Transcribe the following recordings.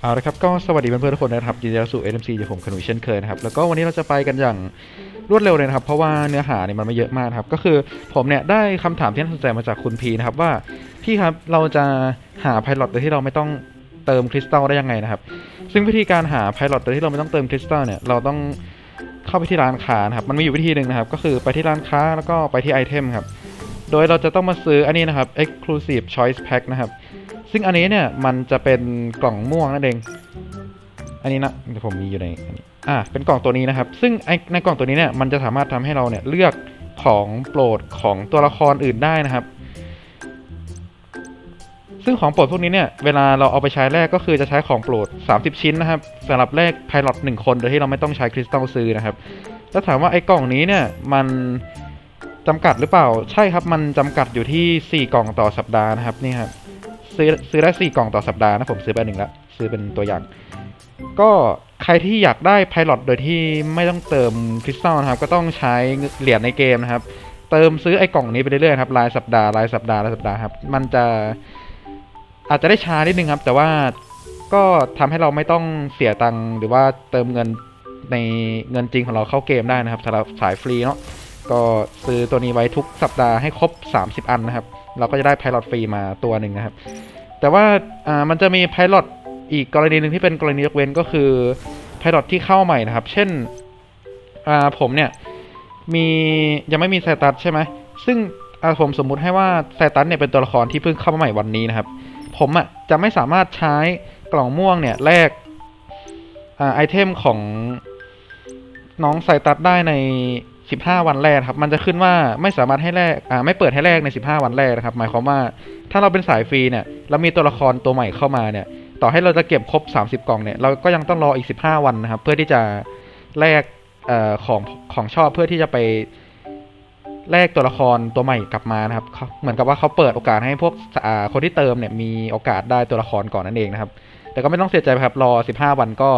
เอาละครับก็สวัสดีเพื่อนๆทุกคนนะครับยินดีต้อนรับสู่ NMC จากผมขนุยเช่นเคยนะครับแล้วก็วันนี้เราจะไปกันอย่างรวดเร็วเลยนะครับ เพราะว่าเนื้อหาเนี่ยมันไม่เยอะมากครับ ก็คือผมเนี่ยได้คำถามที่น่าสนใจมาจากคุณพีนะครับว่าพี่ครับเราจะหาไพลอตโดยที่เราไม่ต้องเติมคริสตัลได้ยังไงนะครับ ซึ่งวิธีการหาไพลอตโดยที่เราไม่ต้องเติมคริสตัลเนี่ยเราต้องเข้าไปที่ร้านค้านะครับมันมีอยู่วิธีหนึ่งนะครับ ก็คือไปที่ร้านค้าแล้วก็ไปที่ไอเทมครับโดยเราจะต้องมาซื้ออันนี้นะครับ exclusive choice pack นะครับ ซึ่งอันนี้เนี่ยมันจะเป็นกล่องม่วงนั่นเอง อันนี้นะเดี๋ยวผมมีอยู่ในอันนี้อ่าเป็นกล่องตัวนี้นะครับ ซึ่งในกล่องตัวนี้เนี่ยมันจะสามารถทำให้เราเนี่ยเลือกของโปรดของตัวละครอื่นได้นะครับ ซึ่งของโปรดพวกนี้เนี่ยเวลาเราเอาไปใช้แรกก็คือจะใช้ของโปรด 30 ชิ้นนะครับสำหรับแรกไพลอตหนึ่งคนโดยที่เราไม่ต้องใช้คริสตัลซื้อนะครับแล้วถามว่าไอ้กล่องนี้เนี่ยมันจำกัดหรือเปล่าใช่ครับมันจำกัดอยู่ที่ 4 กล่องต่อสัปดาห์นะครับนี่ครับ ซื้อซื้อได้สี่กล่องต่อสัปดาห์นะผมซื้อไปหนึ่งแล้วซื้อเป็นตัวอย่าง ก็ใครที่อยากได้ไพลอตโดยที่ไม่ต้องเติมคริสตัลนะครับ ก็ต้องใช้เหรียญในเกมนะครับ เติมซื้อไอ้กล่องนี้ไปเรื่อยๆครับรายสัปดาห์รายสัปดาห์รายสัปดาห์ครับ มันจะอาจจะได้ช้านิดนึงครับ แต่ว่าก็ทำให้เราไม่ต้องเสียตังค์หรือว่าเติมเงินในเงินจริงของเราเข้าเกมได้นะครับสำหรับสายฟรีเนาะก็ซื้อตัวนี้ไว้ทุกสัปดาห์ให้ครบ 30 อันนะครับ เราก็จะได้ไพลอตฟรีมาตัวหนึ่งนะครับ แต่ว่ามันจะมีไพลอตอีกกรณีหนึ่งที่เป็นกรณียกเว้นก็คือไพลอตที่เข้าใหม่นะครับ เช่นผมเนี่ยมียังไม่มีไซตัสใช่ไหมซึ่งผมสมมุติให้ว่าไซตัสเนี่ยเป็นตัวละครที่เพิ่งเข้ามาใหม่วันนี้นะครับ ผมอะจะไม่สามารถใช้กล่องม่วงเนี่ยแลกอไอเทมของน้องไซตัสได้ใน 15 วันแรกครับ มันจะขึ้นว่าไม่สามารถให้แลกอ่าไม่เปิดให้แลกใน 15 วันแรกนะครับ หมายความว่าถ้าเราเป็นสายฟรีเนี่ยแล้วมีตัวละครตัวใหม่เข้ามาเนี่ย ต่อให้เราจะเก็บครบ 30 กล่องเนี่ย เราก็ยังต้องรออีก 15 วันนะครับ เพื่อที่จะแลกเอ่อของของชอบเพื่อที่จะไปแลกตัวละครตัวใหม่กลับมานะครับ เหมือนกับว่าเขาเปิดโอกาสให้พวกอ่าคนที่เติมเนี่ยมีโอกาสได้ตัวละครก่อนนั่นเองนะครับ แต่ก็ไม่ต้องเสียใจครับ รอ 15 วันก็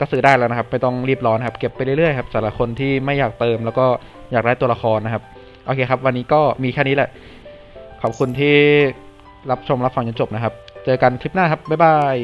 ก็ซื้อได้แล้วนะครับไม่ต้องรีบร้อนครับ เก็บไปเรื่อยๆครับสำหรับคนที่ไม่อยากเติมแล้วก็อยากได้ตัวละครนะครับ โอเคครับ วันนี้ก็มีแค่นี้แหละ ขอบคุณที่รับชมรับฟังจนจบนะครับ เจอกันคลิปหน้าครับ บ๊ายบาย